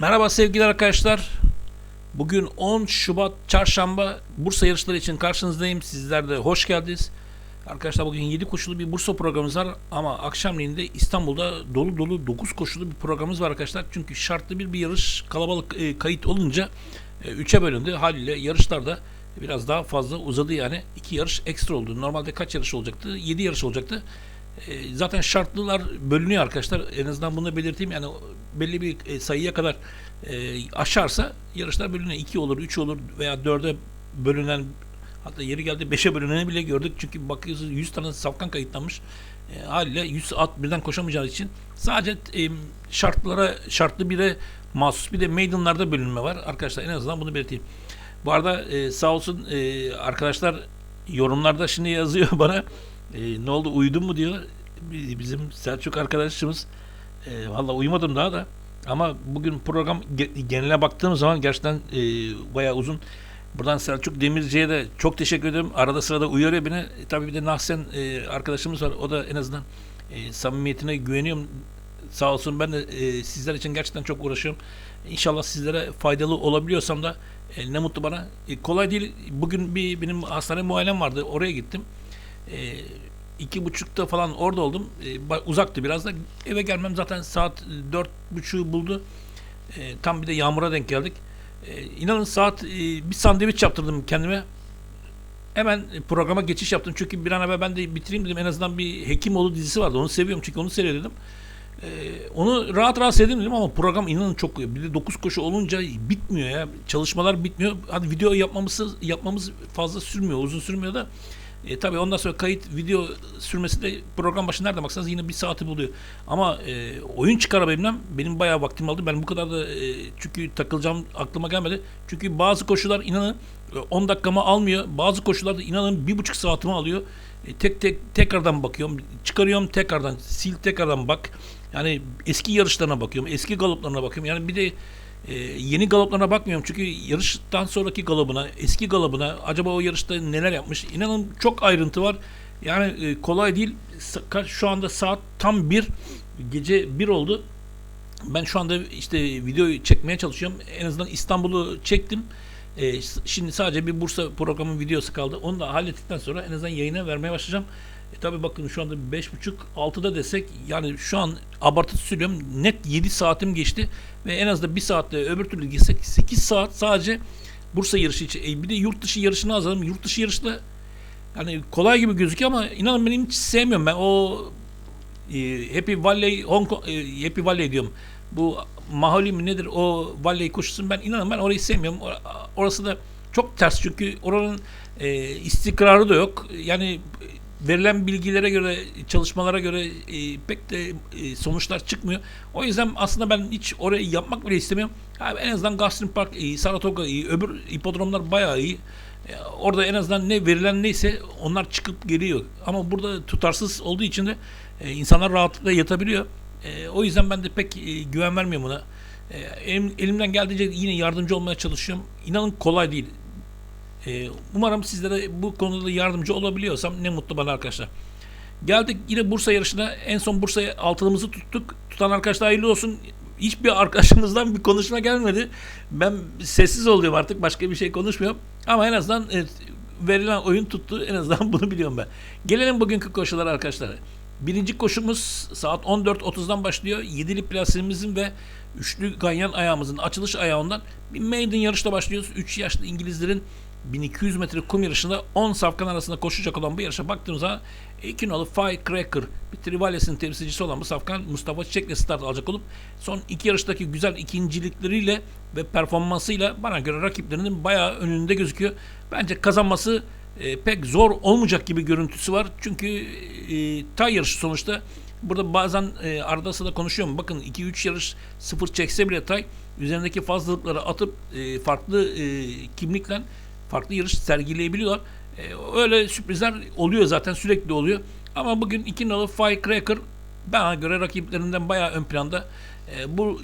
Merhaba sevgili arkadaşlar. Bugün 10 Şubat Çarşamba Bursa yarışları için karşınızdayım. Sizler de hoş geldiniz. Arkadaşlar bugün 7 koşulu bir Bursa programımız var ama akşamleyin de İstanbul'da dolu dolu 9 koşulu bir programımız var arkadaşlar. Çünkü şartlı bir bir yarış kalabalık e, kayıt olunca 3'e bölündü. Haliyle yarışlar da biraz daha fazla uzadı yani. 2 yarış ekstra oldu. Normalde kaç yarış olacaktı? 7 yarış olacaktı. E, zaten şartlılar bölünüyor arkadaşlar. En azından bunu belirteyim. Yani belli bir e, sayıya kadar e, aşarsa yarışlar bölünüyor. 2 olur, 3 olur veya 4'e bölünen hatta yeri geldi 5'e bölüneni bile gördük. Çünkü bakıyorsunuz 100 tane safkan kayıtlanmış. E, haliyle 100 at birden koşamayacağı için sadece e, şartlara şartlı bire mahsus bir de maidenlarda bölünme var. Arkadaşlar en azından bunu belirteyim. Bu arada e, sağ olsun e, arkadaşlar yorumlarda şimdi yazıyor bana e, ne oldu uyudun mu diyor. Bi- Bizim Selçuk arkadaşımız e, valla uyumadım daha da ama bugün program ge- geneline baktığım zaman gerçekten e, bayağı uzun. Buradan Selçuk Demirci'ye de çok teşekkür ederim. Arada sırada uyarıyor beni. E, tabii bir de Nahsen e, arkadaşımız var. O da en azından e, samimiyetine güveniyorum. Sağ olsun ben de e, sizler için gerçekten çok uğraşıyorum. İnşallah sizlere faydalı olabiliyorsam da e, ne mutlu bana. E, kolay değil. Bugün bir benim hastane muayenem vardı. Oraya gittim. E, iki buçukta falan orada oldum. E, uzaktı biraz da. Eve gelmem zaten saat dört buçuğu buldu. E, tam bir de yağmura denk geldik. E, inanın saat e, bir sandviç yaptırdım kendime. Hemen programa geçiş yaptım. Çünkü bir an evvel ben de bitireyim dedim. En azından bir Hekimoğlu dizisi vardı. Onu seviyorum çünkü onu seyrediyordum. Ee, onu rahat rahat seyredelim dedim ama program inanın çok bir de 9 koşu olunca bitmiyor ya. Çalışmalar bitmiyor. Hadi video yapmamız yapmamız fazla sürmüyor, uzun sürmüyor da. E, tabii ondan sonra kayıt video sürmesi de program başı nerede baksanız yine bir saati buluyor. Ama e, oyun çıkarabilmem benim bayağı vaktim aldı. Ben bu kadar da e, çünkü takılacağım aklıma gelmedi. Çünkü bazı koşular inanın e, 10 dakikamı almıyor. Bazı koşularda inanın bir buçuk saatimi alıyor. E, tek tek tekrardan bakıyorum. Çıkarıyorum tekrardan sil tekrardan bak. Yani eski yarışlarına bakıyorum. Eski galoplarına bakıyorum. Yani bir de e, yeni galoplarına bakmıyorum. Çünkü yarıştan sonraki galopuna, eski galopuna acaba o yarışta neler yapmış? İnanın çok ayrıntı var. Yani e, kolay değil. Şu anda saat tam bir gece bir oldu. Ben şu anda işte videoyu çekmeye çalışıyorum. En azından İstanbul'u çektim. Ee, s- şimdi sadece bir Bursa programın videosu kaldı. Onu da hallettikten sonra en azından yayına vermeye başlayacağım. E tabi bakın şu anda 5.30-6'da desek yani şu an abartı söylüyorum net 7 saatim geçti ve en az da 1 saatte öbür türlü gitsek 8 saat sadece Bursa yarışı için. E bir de yurt dışı yarışını azalım. Yurt dışı yarışta yani kolay gibi gözüküyor ama inanın ben hiç sevmiyorum ben o e, Happy Valley Hong Kong e, Happy Valley diyorum. Bu Mahali mi nedir o Valley koşusun ben inanın ben orayı sevmiyorum. Or- Orası da çok ters çünkü oranın e, istikrarı da yok. Yani verilen bilgilere göre, çalışmalara göre e, pek de e, sonuçlar çıkmıyor. O yüzden aslında ben hiç orayı yapmak bile istemiyorum. Ha, en azından Gulfstream Park iyi, Saratoga iyi, öbür hipodromlar bayağı iyi. E, Orada en azından ne verilen neyse onlar çıkıp geliyor. Ama burada tutarsız olduğu için de e, insanlar rahatlıkla yatabiliyor. E, o yüzden ben de pek e, güven vermiyorum buna. E, elim- elimden geldiğince yine yardımcı olmaya çalışıyorum. İnanın kolay değil. E, umarım sizlere bu konuda yardımcı olabiliyorsam ne mutlu bana arkadaşlar. Geldik yine Bursa yarışına. En son Bursa'ya altılımızı tuttuk. Tutan arkadaşlar hayırlı olsun. Hiçbir arkadaşımızdan bir konuşma gelmedi. Ben sessiz oluyorum artık. Başka bir şey konuşmuyorum. Ama en azından e, verilen oyun tuttu. En azından bunu biliyorum ben. Gelelim bugünkü koşulara arkadaşlar. Birinci koşumuz saat 14.30'dan başlıyor. Yedili plasimizin ve üçlü ganyan ayağımızın açılış ayağından bir maiden yarışla başlıyoruz. 3 yaşlı İngilizlerin 1200 metre kum yarışında 10 safkan arasında koşacak olan bu yarışa baktığımızda iki nolu Firecracker bir Trivales'in temsilcisi olan bu safkan Mustafa Çiçek'le start alacak olup son iki yarıştaki güzel ikincilikleriyle ve performansıyla bana göre rakiplerinin bayağı önünde gözüküyor. Bence kazanması e, pek zor olmayacak gibi görüntüsü var. Çünkü e, tay yarışı sonuçta burada bazen e, arada sırada konuşuyorum. Bakın 2-3 yarış sıfır çekse bile tay üzerindeki fazlalıkları atıp e, farklı e, kimlikle farklı yarış sergileyebiliyorlar. E, öyle sürprizler oluyor zaten sürekli oluyor. Ama bugün iki nolu Firecracker bana göre rakiplerinden bayağı ön planda. E, bu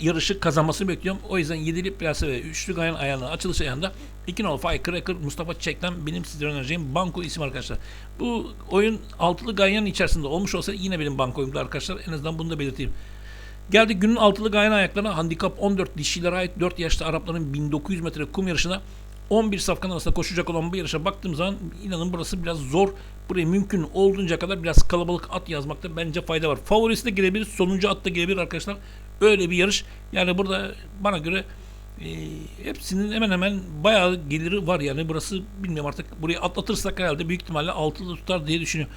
yarışı kazanmasını bekliyorum. O yüzden yedili plase ve üçlü gayan ayağının açılış ayağında iki nolu Firecracker Mustafa Çiçek'ten benim sizlere önereceğim banko isim arkadaşlar. Bu oyun altılı ganyanın içerisinde olmuş olsa yine benim banko oyumdu arkadaşlar. En azından bunu da belirteyim. Geldik günün altılı gayen ayaklarına. Handikap 14 dişilere ait 4 yaşlı Arapların 1900 metre kum yarışına 11 safkan arasında koşacak olan bu yarışa baktığım zaman inanın burası biraz zor. Buraya mümkün olduğunca kadar biraz kalabalık at yazmakta bence fayda var. Favorisi de gelebilir, sonuncu at da gelebilir arkadaşlar. Öyle bir yarış. Yani burada bana göre e, hepsinin hemen hemen bayağı geliri var yani burası bilmiyorum artık burayı atlatırsak herhalde büyük ihtimalle altılı tutar diye düşünüyorum.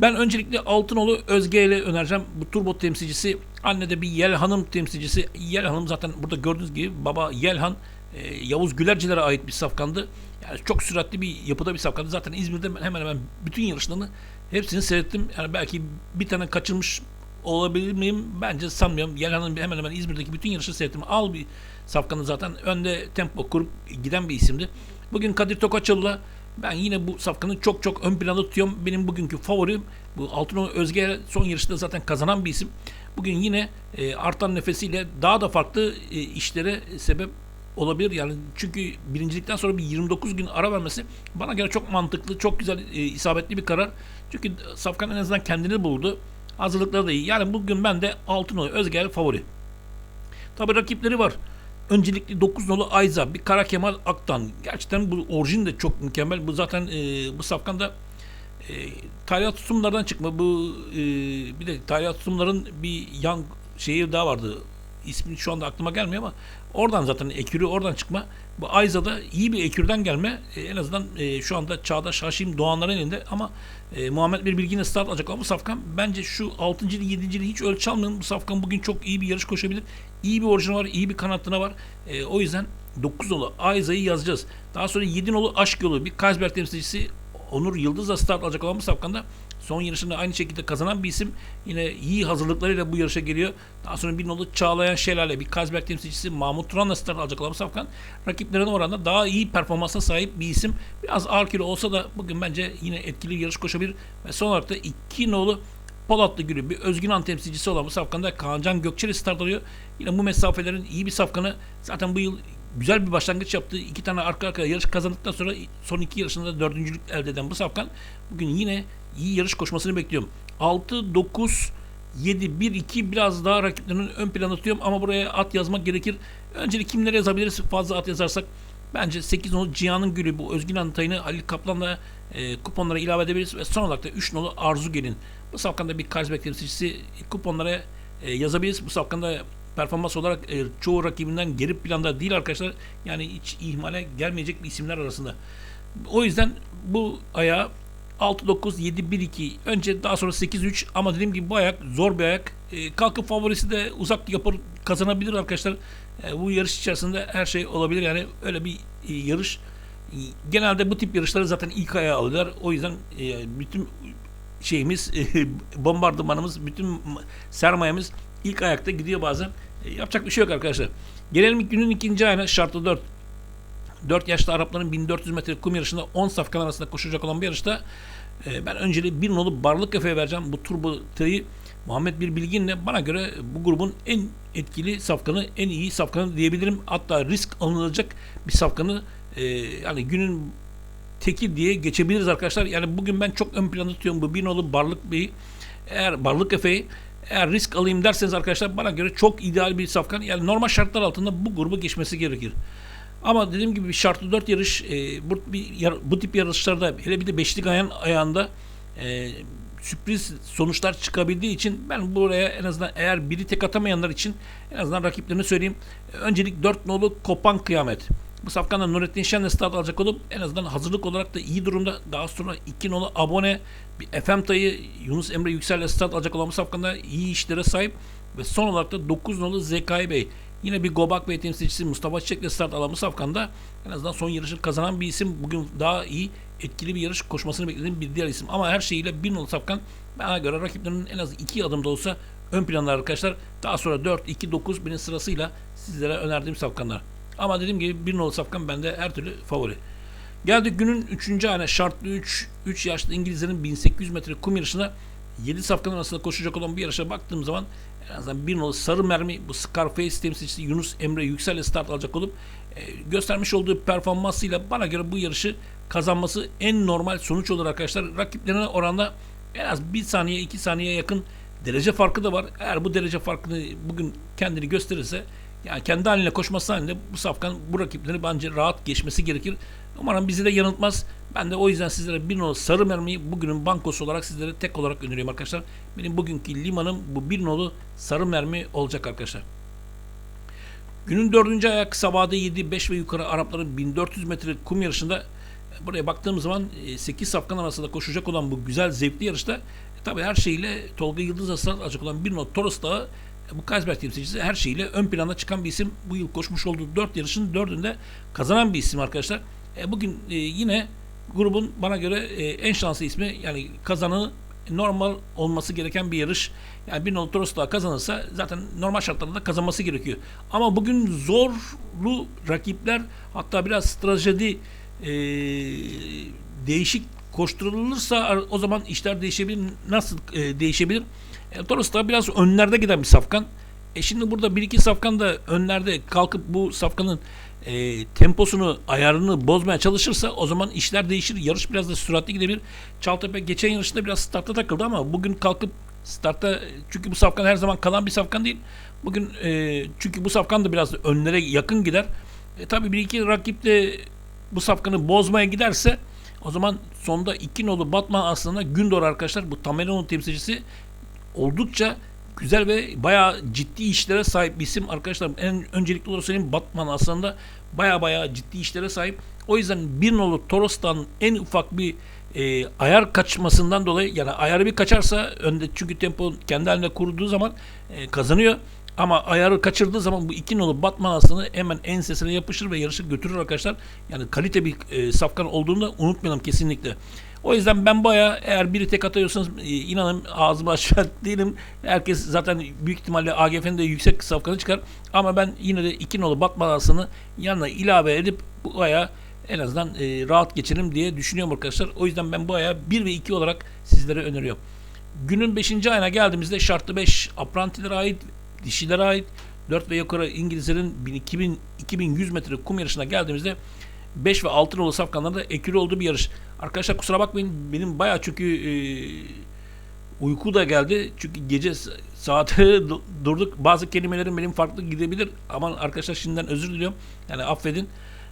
Ben öncelikle Altınoğlu Özge ile önereceğim. Bu turbo temsilcisi. Anne de bir Yel Hanım temsilcisi. Yel Hanım zaten burada gördüğünüz gibi baba Yelhan e, Yavuz Gülercilere ait bir safkandı. Yani çok süratli bir yapıda bir safkandı. Zaten İzmir'de ben hemen hemen bütün yarışlarını hepsini seyrettim. Yani belki bir tane kaçırmış olabilir miyim? Bence sanmıyorum. Yelhan'ın hemen hemen İzmir'deki bütün yarışı seyrettim. Al bir safkanı zaten önde tempo kurup giden bir isimdi. Bugün Kadir Tokaçalı'la ben yine bu safkanı çok çok ön planda tutuyorum. Benim bugünkü favorim bu Altınoğlu Özge son yarışta zaten kazanan bir isim. Bugün yine e, artan nefesiyle daha da farklı e, işlere sebep olabilir. Yani çünkü birincilikten sonra bir 29 gün ara vermesi bana göre çok mantıklı, çok güzel, e, isabetli bir karar. Çünkü Safkan en azından kendini buldu. Hazırlıkları da iyi. Yani bugün ben de Altınoğlu Özge favori. Tabi rakipleri var. Öncelikli 9 nolu Ayza, bir Kara Kemal Aktan. Gerçekten bu orijin de çok mükemmel. Bu zaten e, bu safkan da e, Talyat tutumlardan çıkma. Bu e, bir de Talyat tutumların bir yan şeyi daha vardı. İsmi şu anda aklıma gelmiyor ama oradan zaten ekürü oradan çıkma. Bu Ayza da iyi bir ekürden gelme. E, en azından e, şu anda Çağdaş Haşim Doğanların elinde ama e, Muhammed bir bilgine start alacak ama bu safkan bence şu 6. 7. hiç ölçü almayın. Bu safkan bugün çok iyi bir yarış koşabilir. İyi bir orijini var, iyi bir kanatına var. E, o yüzden 9 nolu Ayza'yı yazacağız. Daha sonra 7 nolu Aşk Yolu bir Kaysberg temsilcisi Onur Yıldız'la start alacak olan bu safkanda son yarışında aynı şekilde kazanan bir isim. Yine iyi hazırlıklarıyla bu yarışa geliyor. Daha sonra bir nolu Çağlayan Şelale bir Kazberg temsilcisi Mahmut Turan'la start alacak olan safkan rakiplerine oranla daha iyi performansa sahip bir isim. Biraz ağır kilo olsa da bugün bence yine etkili yarış koşabilir. Ve son olarak da iki nolu Polatlı Gülü bir Özgün Han temsilcisi olan bu safkanda Kaancan Gökçeli start alıyor. Yine bu mesafelerin iyi bir safkanı zaten bu yıl güzel bir başlangıç yaptı. İki tane arka arkaya yarış kazandıktan sonra son iki yarışında da dördüncülük elde eden bu safkan bugün yine iyi yarış koşmasını bekliyorum. 6, 9, 7, 1, 2 biraz daha rakiplerinin ön plana tutuyorum ama buraya at yazmak gerekir. Öncelik kimlere yazabiliriz? Fazla at yazarsak bence 8 nolu Cihan'ın gülü bu Özgün Antay'ını Ali Kaplan'la e, kuponlara ilave edebiliriz ve son olarak da 3 nolu Arzu Gelin. Bu safkanda bir Karsbek temsilcisi kuponlara e, yazabiliriz. Bu safkanda performans olarak e, çoğu rakibinden geri planda değil arkadaşlar. Yani hiç ihmale gelmeyecek bir isimler arasında. O yüzden bu ayağı 6-9-7-1-2 önce daha sonra 8-3 ama dediğim gibi bu ayak zor bir ayak. E, kalkıp favorisi de uzak yapar kazanabilir arkadaşlar. E, bu yarış içerisinde her şey olabilir yani öyle bir e, yarış. E, genelde bu tip yarışları zaten ilk ayağa alırlar. O yüzden e, bütün şeyimiz e, bombardımanımız bütün sermayemiz ilk ayakta gidiyor bazen. E, yapacak bir şey yok arkadaşlar. Gelelim günün ikinci ayına şartlı 4. 4 yaşlı Arapların 1400 metre kum yarışında 10 safkan arasında koşacak olan bir yarışta e, ben önceliği bir nolu Barlık Efe'ye vereceğim. Bu turbo tırı Muhammed Bir Bilgin'le bana göre bu grubun en etkili safkanı, en iyi safkanı diyebilirim. Hatta risk alınacak bir safkanı e, yani günün teki diye geçebiliriz arkadaşlar. Yani bugün ben çok ön planda tutuyorum bu bir nolu Barlık Bey'i. Eğer Barlık Efe'yi eğer risk alayım derseniz arkadaşlar bana göre çok ideal bir safkan. Yani normal şartlar altında bu grubu geçmesi gerekir. Ama dediğim gibi şartlı 4 yarış e, bu, bir, bu tip yarışlarda hele bir de beşlik ayağın ayağında e, sürpriz sonuçlar çıkabildiği için ben buraya en azından eğer biri tek atamayanlar için en azından rakiplerini söyleyeyim. Öncelik 4 nolu Kopan Kıyamet. Bu safkanda Nurettin Şen'le start alacak olup en azından hazırlık olarak da iyi durumda. Daha sonra 2 nolu abone bir FM tayı Yunus Emre Yüksel'le start alacak olan bu safkanda iyi işlere sahip. Ve son olarak da 9 nolu Zekai Bey. Yine bir Gobak Bey temsilcisi Mustafa Çiçek'le start alan bu safkanda en azından son yarışı kazanan bir isim. Bugün daha iyi etkili bir yarış koşmasını beklediğim bir diğer isim. Ama her şeyiyle bir nolu safkan bana göre rakiplerinin en az iki adımda olsa ön planda arkadaşlar. Daha sonra 4, 2, 9 benim sırasıyla sizlere önerdiğim safkanlar. Ama dediğim gibi bir nolu safkan bende her türlü favori. Geldik günün 3. ayına şartlı 3, 3 yaşlı İngilizlerin 1800 metre kum yarışına 7 safkan arasında koşacak olan bir yarışa baktığım zaman azından bir nolu sarı mermi bu Scarface temsilcisi Yunus Emre Yüksel'le start alacak olup e, göstermiş olduğu performansıyla bana göre bu yarışı kazanması en normal sonuç olur arkadaşlar. Rakiplerine oranda en az 1 saniye 2 saniye yakın derece farkı da var. Eğer bu derece farkını bugün kendini gösterirse yani kendi haline koşması halinde bu safkan bu rakipleri bence rahat geçmesi gerekir. Umarım bizi de yanıltmaz. Ben de o yüzden sizlere bir nolu sarı mermiyi bugünün bankosu olarak sizlere tek olarak öneriyorum arkadaşlar. Benim bugünkü limanım bu bir nolu sarı mermi olacak arkadaşlar. Günün dördüncü ayak sabahda 7, 5 ve yukarı Arapların 1400 metre kum yarışında e, buraya baktığımız zaman 8 safkan arasında koşacak olan bu güzel zevkli yarışta e, tabi her şeyle Tolga Yıldız'a sağlayacak olan bir not Toros Dağı e, bu Kaysberg temsilcisi her şeyle ön plana çıkan bir isim. Bu yıl koşmuş olduğu 4 yarışın 4'ünde kazanan bir isim arkadaşlar. E, bugün e, yine grubun bana göre e, en şanslı ismi yani kazanı normal olması gereken bir yarış. Yani bir nolu Toros daha kazanırsa zaten normal şartlarda da kazanması gerekiyor. Ama bugün zorlu rakipler hatta biraz stratejide e, değişik koşturulursa o zaman işler değişebilir. Nasıl e, değişebilir? E, Toros da biraz önlerde giden bir safkan. E şimdi burada bir iki safkan da önlerde kalkıp bu safkanın e, temposunu, ayarını bozmaya çalışırsa o zaman işler değişir. Yarış biraz da süratli gidebilir. Çaltepe geçen yarışında biraz startta takıldı ama bugün kalkıp startta çünkü bu safkan her zaman kalan bir safkan değil. Bugün e, çünkü bu safkan da biraz önlere yakın gider. E, tabii bir iki rakip de bu safkanı bozmaya giderse o zaman sonda iki nolu Batman aslında Gündor arkadaşlar bu Tameron'un temsilcisi oldukça güzel ve bayağı ciddi işlere sahip bir isim arkadaşlar. En öncelikli olarak söyleyeyim Batman aslında bayağı bayağı ciddi işlere sahip. O yüzden bir nolu Toros'tan en ufak bir e, ayar kaçmasından dolayı yani ayarı bir kaçarsa önde çünkü tempo kendi haline kurduğu zaman e, kazanıyor. Ama ayarı kaçırdığı zaman bu iki nolu Batman aslında hemen ensesine yapışır ve yarışı götürür arkadaşlar. Yani kalite bir e, safkan olduğunu da unutmayalım kesinlikle. O yüzden ben baya eğer biri tek atıyorsanız e, inanın ağzımı açar değilim. Herkes zaten büyük ihtimalle AGF'nin de yüksek safkanı çıkar. Ama ben yine de iki nolu Batman aslını yanına ilave edip bu aya en azından e, rahat geçelim diye düşünüyorum arkadaşlar. O yüzden ben bu aya 1 ve 2 olarak sizlere öneriyorum. Günün 5. ayına geldiğimizde şartlı 5 aprantilere ait, dişilere ait 4 ve yukarı İngilizlerin 2000, 2100 metre kum yarışına geldiğimizde 5 ve 6 nolu safkanlarda ekürü olduğu bir yarış. Arkadaşlar kusura bakmayın benim bayağı çünkü e, uyku da geldi. Çünkü gece saate durduk. Bazı kelimelerin benim farklı gidebilir. Aman arkadaşlar şimdiden özür diliyorum. Yani affedin.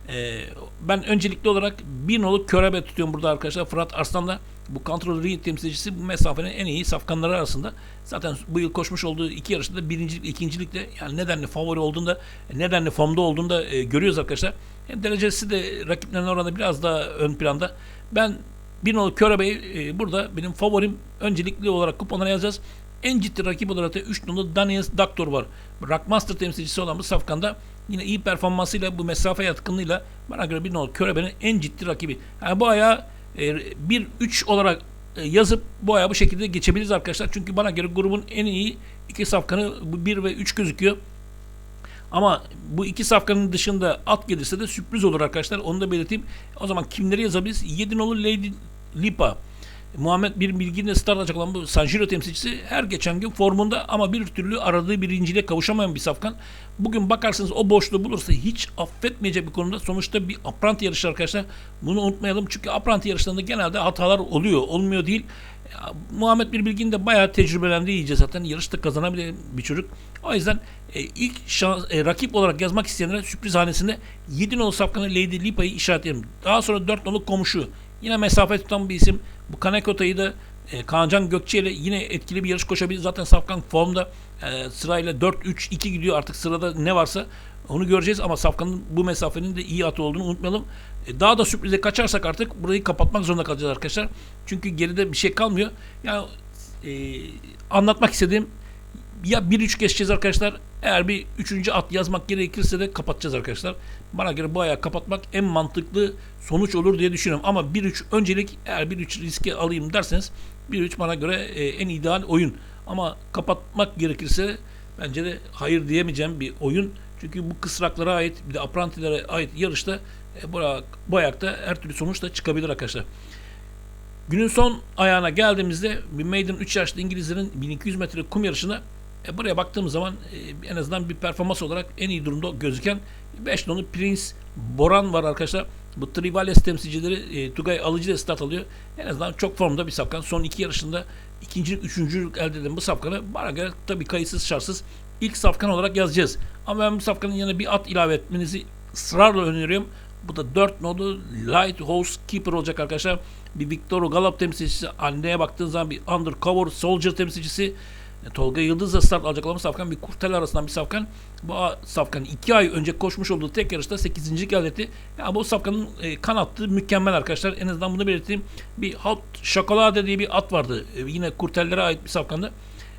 Ee, ben öncelikli olarak bir nolu körebe tutuyorum burada arkadaşlar. Fırat Arslan'da bu kontrol ring temsilcisi bu mesafenin en iyi safkanları arasında. Zaten bu yıl koşmuş olduğu iki yarışta da birincilik, ikincilikte yani nedenli favori olduğunda, nedenli formda olduğunda e, görüyoruz arkadaşlar. Hem derecesi de rakiplerine oranında biraz daha ön planda. Ben bir nolu Körebe'yi e, burada benim favorim öncelikli olarak kuponlara yazacağız. En ciddi rakip olarak da 3 nolu Daniel Doctor var. Rockmaster temsilcisi olan bu safkanda yine iyi performansıyla bu mesafe yatkınlığıyla bana göre bir nolu Körebe'nin en ciddi rakibi. Yani bu ayağı e, 1-3 olarak e, yazıp bu ayağı bu şekilde geçebiliriz arkadaşlar. Çünkü bana göre grubun en iyi iki safkanı bu 1 ve 3 gözüküyor. Ama bu iki safkanın dışında at gelirse de sürpriz olur arkadaşlar. Onu da belirteyim. O zaman kimleri yazabiliriz? 7 nolu Lady Lipa. Muhammed bir bilgiyle start alacak olan bu Sanjiro temsilcisi her geçen gün formunda ama bir türlü aradığı birinciliğe kavuşamayan bir safkan. Bugün bakarsınız o boşluğu bulursa hiç affetmeyecek bir konuda. Sonuçta bir apranti yarışı arkadaşlar. Bunu unutmayalım çünkü apranti yarışlarında genelde hatalar oluyor. Olmuyor değil. Ya, Muhammed bir bilgin de bayağı tecrübelendi iyice zaten. Yarışta kazanabilen bir çocuk. O yüzden e, ilk şans, e, rakip olarak yazmak isteyenlere sürpriz hanesinde 7 nolu safkanı Lady Lipa'yı işaretleyelim. Daha sonra 4 nolu komşu. Yine mesafe tutan bir isim. Bu Kanekota'yı da e, Kaancan Gökçe ile yine etkili bir yarış koşabilir. Zaten Safkan formda e, sırayla 4-3-2 gidiyor. Artık sırada ne varsa onu göreceğiz ama Safkan'ın bu mesafenin de iyi atı olduğunu unutmayalım. E, daha da sürprize kaçarsak artık burayı kapatmak zorunda kalacağız arkadaşlar. Çünkü geride bir şey kalmıyor. Yani e, anlatmak istediğim ya bir üç geçeceğiz arkadaşlar. Eğer bir üçüncü at yazmak gerekirse de kapatacağız arkadaşlar. Bana göre bu ayağı kapatmak en mantıklı sonuç olur diye düşünüyorum. Ama 1-3 öncelik eğer 1-3 riski alayım derseniz 1-3 bana göre e, en ideal oyun. Ama kapatmak gerekirse bence de hayır diyemeyeceğim bir oyun. Çünkü bu kısraklara ait bir de aprantilere ait yarışta e, bu, bu ayakta her türlü sonuç da çıkabilir arkadaşlar. Günün son ayağına geldiğimizde bir Maiden 3 yaşlı İngilizlerin 1200 metre kum yarışına e, buraya baktığımız zaman e, en azından bir performans olarak en iyi durumda gözüken 5 nolu Prince Boran var arkadaşlar. Bu Trivales temsilcileri e, Tugay Alıcı ile start alıyor. En azından çok formda bir safkan. Son iki yarışında ikincilik, üçüncülük elde eden bu safkanı bana göre tabii kayıtsız şartsız ilk safkan olarak yazacağız. Ama ben bu safkanın yanına bir at ilave etmenizi ısrarla öneriyorum. Bu da 4 nolu Lighthouse Keeper olacak arkadaşlar. Bir Victor Galap temsilcisi. Anneye baktığınız zaman bir Undercover Soldier temsilcisi. E, Tolga Yıldız'la start alacak olan safkan bir kurtel arasından bir safkan. Bu safkan 2 ay önce koşmuş olduğu tek yarışta 8. elde etti. Ya bu safkanın e, kan attığı mükemmel arkadaşlar. En azından bunu belirteyim. Bir Hot Chocolate diye bir at vardı. E, yine kurtellere ait bir safkandı.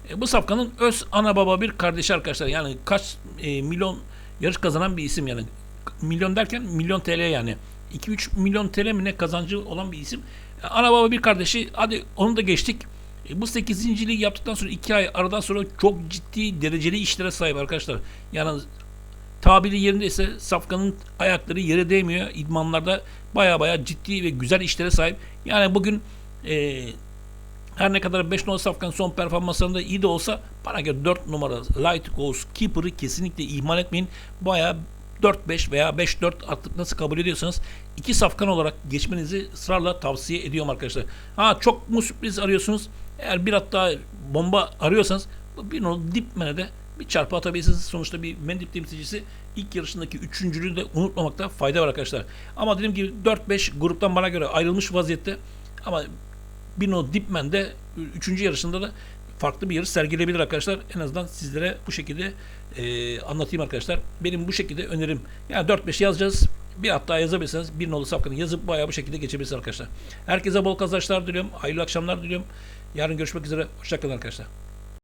E, bu safkanın öz ana baba bir kardeşi arkadaşlar. Yani kaç e, milyon yarış kazanan bir isim yani. Milyon derken milyon TL yani. 2-3 milyon TL mi ne kazancı olan bir isim. E, ana baba bir kardeşi. Hadi onu da geçtik. E, bu 8. lig yaptıktan sonra 2 ay aradan sonra çok ciddi dereceli işlere sahip arkadaşlar. Yani tabiri yerindeyse Safkan'ın ayakları yere değmiyor. İdmanlarda baya baya ciddi ve güzel işlere sahip. Yani bugün e, her ne kadar 5 numara Safkan son performanslarında iyi de olsa bana göre 4 numara Light Ghost Keeper'ı kesinlikle ihmal etmeyin. Baya 4-5 veya 5-4 artık nasıl kabul ediyorsanız iki safkan olarak geçmenizi ısrarla tavsiye ediyorum arkadaşlar. Ha çok mu sürpriz arıyorsunuz? Eğer bir hatta bomba arıyorsanız bir nolu dipmene de bir çarpı atabilirsiniz. Sonuçta bir mendip temsilcisi ilk yarışındaki üçüncülüğü de unutmamakta fayda var arkadaşlar. Ama dediğim gibi 4-5 gruptan bana göre ayrılmış vaziyette. Ama Bino Dipman de 3. yarışında da farklı bir yarış sergileyebilir arkadaşlar. En azından sizlere bu şekilde e, anlatayım arkadaşlar. Benim bu şekilde önerim. Yani 4-5 yazacağız. Bir hatta yazabilirseniz bir nolu safkanı yazıp bayağı bu şekilde geçebilirsiniz arkadaşlar. Herkese bol kazançlar diliyorum. Hayırlı akşamlar diliyorum. Yarın görüşmek üzere. Hoşçakalın arkadaşlar.